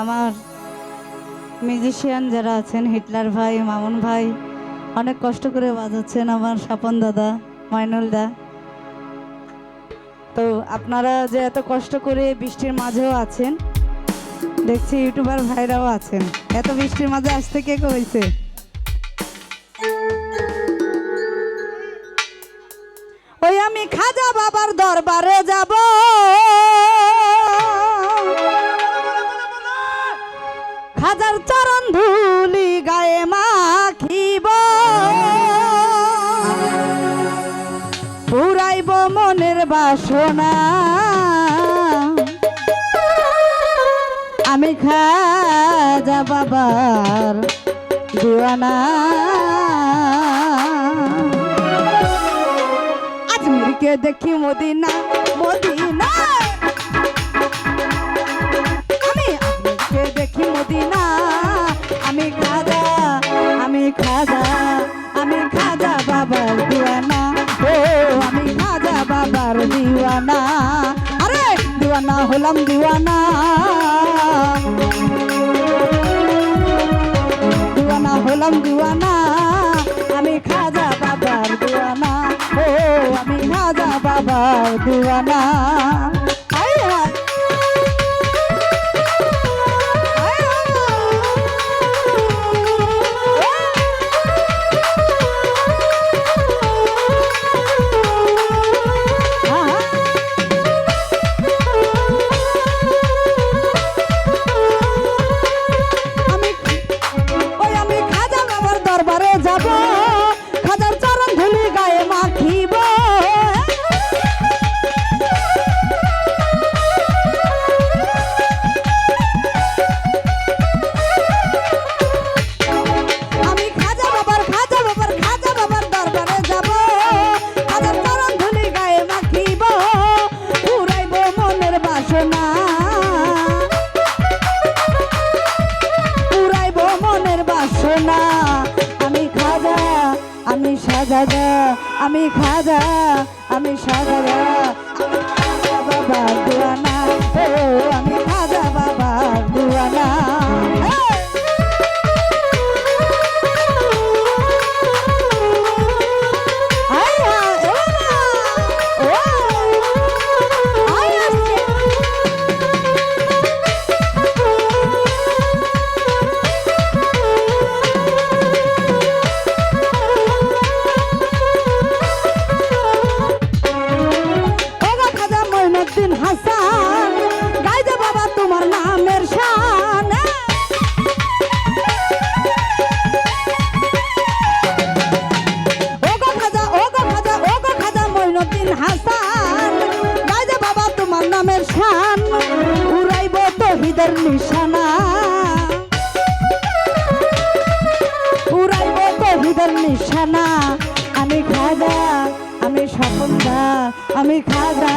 আমার মিউজিশিয়ান যারা আছেন, হিটলার ভাই, মামুন ভাই, অনেক কষ্ট করে বাজাচ্ছেন আমার স্বপন দাদা, মাইনুল দা। তো আপনারা যে এত কষ্ট করে বৃষ্টির মাঝেও আছেন, দেখছি ইউটিউবার ভাইরাও আছেন। এত বৃষ্টির মাঝে আসতে কে কে হয়েছে ওই আমি খাজা বাবার দরবারে বাসনা আমি খাজা বাবার দিওয়ানা। আজমিরকে দেখি মদিনা মদিনা। দিওয়ানা, হলাম দিওয়ানা। দিওয়ানা, হলাম দিওয়ানা। আমি খাজা বাবার দিওয়ানা। ও, আমি খাজা বাবার দিওয়ানা। সাজাদা আমি খাজা আমি সাদা বাবা দুয়ানা। ও আমি খাজা বাবা দুয়ানা। হাসান গাইজে বাবা তোমার নামের শান। ওগো খাজা ওগো খাজা ওগো খাজা মঈনুদ্দিন হাসান গাইজে বাবা তোমার নামের শান, উড়াইব তহিদের নিশানা। উড়াইব তহিদের নিশানা। আমি খাজা, আমি স্বপনদা, আমি খাজা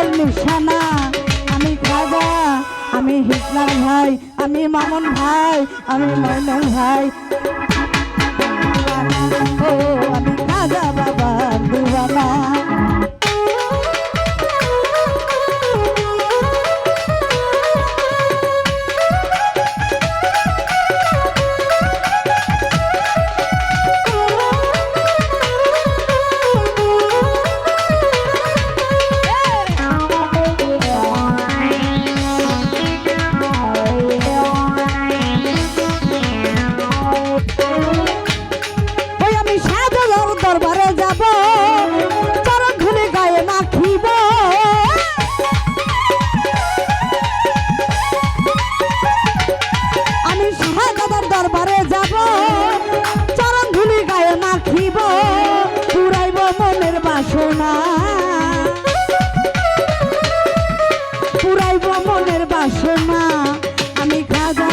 হৃদয় নিশানা আমি খাজা, আমি হিটলার ভাই, আমি মামুন ভাই, আমি মইনুল ভাই। আমি খাজা বাবা। পুরাইব মনের বাসনা। আমি খাজা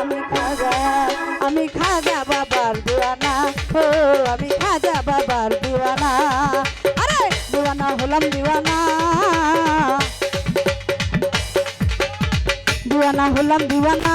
আমি খাজা আমি খাজা বাবার দিওয়ানা। ও, আমি খাজা বাবার দিওয়ানা। আরে, দিওয়ানা হলাম দিওয়ানা। দিওয়ানা হলাম দিওয়ানা।